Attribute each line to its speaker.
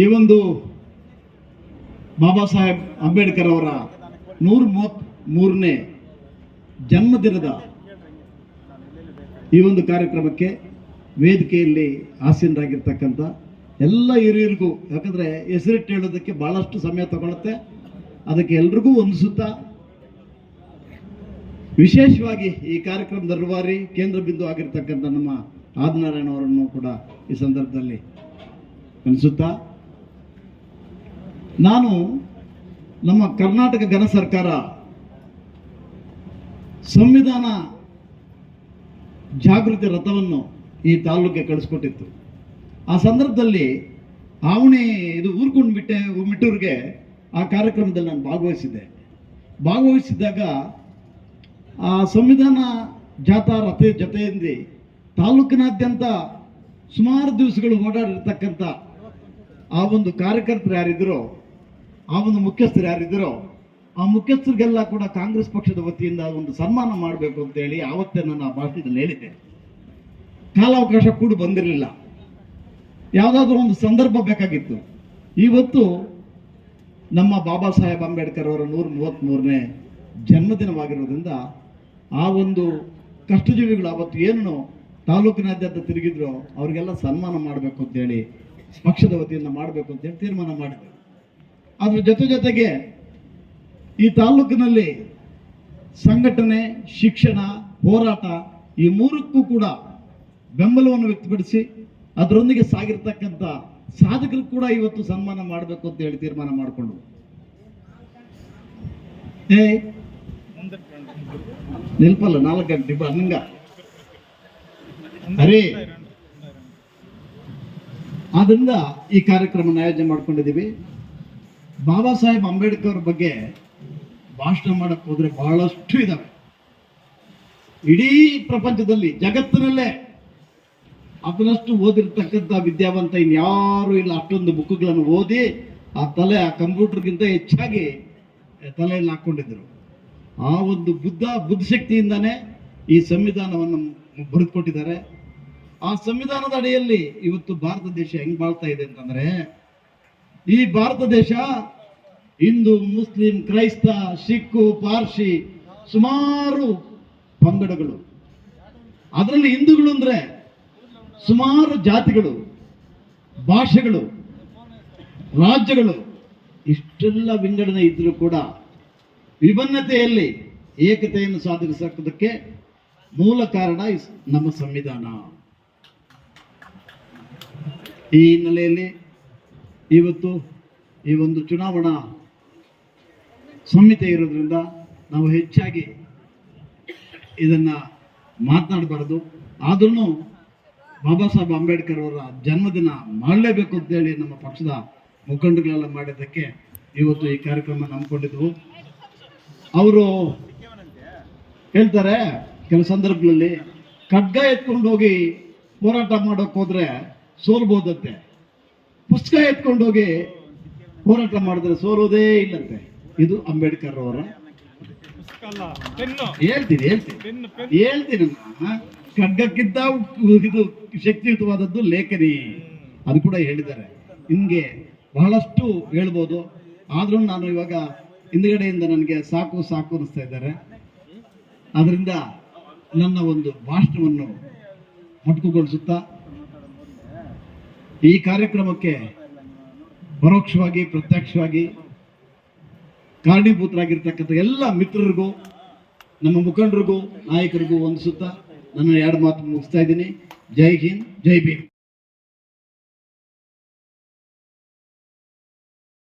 Speaker 1: ಈ ಒಂದು ಬಾಬಾ ಸಾಹೇಬ್ ಅಂಬೇಡ್ಕರ್ ಅವರ ನೂರ ಮೂವತ್ತ್ ಮೂರನೇ ಜನ್ಮದಿನದ ಈ ಒಂದು ಕಾರ್ಯಕ್ರಮಕ್ಕೆ ವೇದಿಕೆಯಲ್ಲಿ ಆಸೀನರಾಗಿರ್ತಕ್ಕಂಥ ಎಲ್ಲ ಹಿರಿಯರಿಗೂ, ಯಾಕಂದ್ರೆ ಹೆಸರಿಟ್ಟು ಹೇಳೋದಕ್ಕೆ ಬಹಳಷ್ಟು ಸಮಯ ತಗೊಳತ್ತೆ. ಅದಕ್ಕೆ ಎಲ್ರಿಗೂ ಹೊಂದಿಸುತ್ತಾ ವಿಶೇಷವಾಗಿ ಈ ಕಾರ್ಯಕ್ರಮದ ರೂವಾರಿ ಕೇಂದ್ರ ಬಿಂದು ಆಗಿರ್ತಕ್ಕಂಥ ನಮ್ಮ ಆದಿನಾರಾಯಣ ಅವರನ್ನು ಕೂಡ ಈ ಸಂದರ್ಭದಲ್ಲಿ ಅನಿಸುತ್ತಾ ನಾನು ನಮ್ಮ ಕರ್ನಾಟಕ ಘನ ಸರ್ಕಾರ ಸಂವಿಧಾನ ಜಾಗೃತಿ ರಥವನ್ನು ಈ ತಾಲೂಕಿಗೆ ಕಳಿಸ್ಕೊಟ್ಟಿತ್ತು. ಆ ಸಂದರ್ಭದಲ್ಲಿ ಆವಣಿ ಇದು ಊರ್ಕೊಂಡು ಬಿಟ್ಟೆ ಮಿಟ್ಟೂರಿಗೆ ಆ ಕಾರ್ಯಕ್ರಮದಲ್ಲಿ ನಾನು ಭಾಗವಹಿಸಿದ್ದೆ. ಭಾಗವಹಿಸಿದ್ದಾಗ ಆ ಸಂವಿಧಾನ ಜಾಥಾ ರಥ ಜೊತೆಯಲ್ಲಿ ತಾಲೂಕಿನಾದ್ಯಂತ ಸುಮಾರು ದಿವಸಗಳು ಓಡಾಡಿರ್ತಕ್ಕಂಥ ಆ ಒಂದು ಕಾರ್ಯಕರ್ತರು ಯಾರಿದ್ದರೋ ಆ ಒಂದು ಮುಖ್ಯಸ್ಥರು ಯಾರಿದ್ದರೋ ಆ ಮುಖ್ಯಸ್ಥರಿಗೆಲ್ಲ ಕೂಡ ಕಾಂಗ್ರೆಸ್ ಪಕ್ಷದ ವತಿಯಿಂದ ಒಂದು ಸನ್ಮಾನ ಮಾಡಬೇಕು ಅಂತೇಳಿ ಆವತ್ತೇ ನಾನು ಆ ಭಾಷಣದಲ್ಲಿ ಹೇಳಿದ್ದೆ. ಕಾಲಾವಕಾಶ ಕೂಡ ಬಂದಿರಲಿಲ್ಲ. ಯಾವುದಾದ್ರೂ ಒಂದು ಸಂದರ್ಭ ಬೇಕಾಗಿತ್ತು. ಇವತ್ತು ನಮ್ಮ ಬಾಬಾ ಸಾಹೇಬ್ ಅಂಬೇಡ್ಕರ್ ಅವರ ನೂರ ಮೂವತ್ತ್ಮೂರನೇ ಜನ್ಮದಿನವಾಗಿರೋದ್ರಿಂದ ಆ ಒಂದು ಕಷ್ಟಜೀವಿಗಳು ಅವತ್ತು ಏನು ತಾಲೂಕಿನಾದ್ಯಂತ ತಿರುಗಿದ್ರು ಅವರಿಗೆಲ್ಲ ಸನ್ಮಾನ ಮಾಡಬೇಕು ಅಂತೇಳಿ ಪಕ್ಷದ ವತಿಯಿಂದ ಮಾಡಬೇಕು ಅಂತೇಳಿ ತೀರ್ಮಾನ ಮಾಡಿದ್ರು. ಅದ್ರ ಜೊತೆ ಜೊತೆಗೆ ಈ ತಾಲೂಕಿನಲ್ಲಿ ಸಂಘಟನೆ, ಶಿಕ್ಷಣ, ಹೋರಾಟ ಈ ಮೂರಕ್ಕೂ ಕೂಡ ಬೆಂಬಲವನ್ನು ವ್ಯಕ್ತಪಡಿಸಿ ಅದರೊಂದಿಗೆ ಸಾಗಿರ್ತಕ್ಕಂಥ ಸಾಧಕರು ಕೂಡ ಇವತ್ತು ಸನ್ಮಾನ ಮಾಡಬೇಕು ಅಂತ ಹೇಳಿ ತೀರ್ಮಾನ ಮಾಡಿಕೊಂಡು ಏ, ನಿಲ್ಪಲ್ಲ, ನಾಲ್ಕು ಗಂಟೆ ಬಂಗ ಅರೇ. ಆದ್ರಿಂದ ಈ ಕಾರ್ಯಕ್ರಮ ಆಯೋಜನೆ ಮಾಡ್ಕೊಂಡಿದ್ದೀವಿ. ಬಾಬಾ ಸಾಹೇಬ್ ಅಂಬೇಡ್ಕರ್ ಬಗ್ಗೆ ಭಾಷಣ ಮಾಡಕ್ ಹೋದ್ರೆ ಬಹಳಷ್ಟು ಇದಾವೆ. ಇಡೀ ಪ್ರಪಂಚದಲ್ಲಿ, ಜಗತ್ತಿನಲ್ಲೇ ಅದನ್ನಷ್ಟು ಓದಿರ್ತಕ್ಕಂಥ ವಿದ್ಯಾವಂತ ಇನ್ಯಾರು ಇಲ್ಲ, ಅಷ್ಟೊಂದು ಬುಕ್ಗಳನ್ನು ಓದಿ ಆ ತಲೆ, ಆ ಕಂಪ್ಯೂಟರ್ಗಿಂತ ಹೆಚ್ಚಾಗಿ ತಲೆಯಲ್ಲಿ ಹಾಕೊಂಡಿದ್ರು ಆ ಒಂದು ಬುದ್ಧ, ಬುದ್ಧಿಶಕ್ತಿಯಿಂದಾನೇ ಈ ಸಂವಿಧಾನವನ್ನು ಬರೆದುಕೊಟ್ಟಿದ್ದಾರೆ. ಆ ಸಂವಿಧಾನದ ಅಡಿಯಲ್ಲಿ ಇವತ್ತು ಭಾರತ ದೇಶ ಹೆಂಗ್ ಬಾಳ್ತಾ ಇದೆ ಅಂತಂದ್ರೆ ಈ ಭಾರತ ದೇಶ ಹಿಂದೂ, ಮುಸ್ಲಿಂ, ಕ್ರೈಸ್ತ ಸಿಕ್ಕು ಪಾರ್ಸಿ ಸುಮಾರು ಪಂಗಡಗಳು. ಅದರಲ್ಲಿ ಹಿಂದೂಗಳು ಅಂದ್ರೆ ಸುಮಾರು ಜಾತಿಗಳು, ಭಾಷೆಗಳು, ರಾಜ್ಯಗಳು. ಇಷ್ಟೆಲ್ಲ ವಿಂಗಡಣೆ ಇದ್ರೂ ಕೂಡ ವಿಭಿನ್ನತೆಯಲ್ಲಿ ಏಕತೆಯನ್ನು ಸಾಧಿಸೋದಕ್ಕೆ ಮೂಲ ಕಾರಣ ನಮ್ಮ ಸಂವಿಧಾನ. ಈ ಹಿನ್ನೆಲೆಯಲ್ಲಿ ಇವತ್ತು ಈ ಒಂದು ಚುನಾವಣಾ ಸಂಹಿತೆ ಇರೋದ್ರಿಂದ ನಾವು ಹೆಚ್ಚಾಗಿ ಇದನ್ನ ಮಾತನಾಡಬಾರದು. ಆದ್ರೂ ಬಾಬಾ ಸಾಹೇಬ್ ಅಂಬೇಡ್ಕರ್ ಅವರ ಜನ್ಮದಿನ ಮಾಡಲೇಬೇಕು ಅಂತೇಳಿ ನಮ್ಮ ಪಕ್ಷದ ಮುಖಂಡಗಳೆಲ್ಲ ಮಾಡಿದ್ದಕ್ಕೆ ಇವತ್ತು ಈ ಕಾರ್ಯಕ್ರಮ ನಂಬ್ಕೊಂಡಿದ್ವು ಅವರು ಹೇಳ್ತಾರೆ ಕೆಲವು ಸಂದರ್ಭಗಳಲ್ಲಿ ಖಡ್ಗ ಎತ್ಕೊಂಡು ಹೋಗಿ ಹೋರಾಟ ಮಾಡೋಕ್ಕೋದ್ರೆ ಸೋಲ್ಬೋದಂತೆ. ಪುಸ್ತಕ ಎತ್ಕೊಂಡೋಗಿ ಹೋರಾಟ ಮಾಡಿದ್ರೆ ಸೋಲೋದೇ ಇಲ್ಲಂತೆ. ಇದು ಅಂಬೇಡ್ಕರ್ ಅವರ ಹೇಳ್ತೀನಿ ಹೇಳ್ತೀನಿ. ಹೇಳ್ತೀನಿ. ಖಡ್ಗಕ್ಕಿಂತ ಇದು ಶಕ್ತಿಯುತವಾದದ್ದು ಲೇಖನಿ. ಅದು ಕೂಡ ಹೇಳಿದ್ದಾರೆ. ನಿಮಗೆ ಬಹಳಷ್ಟು ಹೇಳ್ಬೋದು. ಆದ್ರೂ ನಾನು ಇವಾಗ ಹಿಂದ್ಗಡೆಯಿಂದ ನನಗೆ ಸಾಕು ಸಾಕು ಅನಿಸ್ತಾ ಇದ್ದಾರೆ. ಅದರಿಂದ ನನ್ನ ಒಂದು ಭಾಷಣವನ್ನು ಮೊಟಕುಗೊಳಿಸುತ್ತಾ ಈ ಕಾರ್ಯಕ್ರಮಕ್ಕೆ ಪರೋಕ್ಷವಾಗಿ, ಪ್ರತ್ಯಕ್ಷವಾಗಿ ಕಾರಣೀಭೂತರಾಗಿರ್ತಕ್ಕಂಥ ಎಲ್ಲ ಮಿತ್ರರಿಗೂ, ನಮ್ಮ ಮುಖಂಡರಿಗೂ, ನಾಯಕರಿಗೂ ವಂದಿಸುತ್ತಾ ನನ್ನ ಎರಡು ಮಾತು ಮುಗಿಸ್ತಾ ಇದ್ದೀನಿ. ಜೈ ಹಿಂದ್, ಜೈ ಭೀಮ್.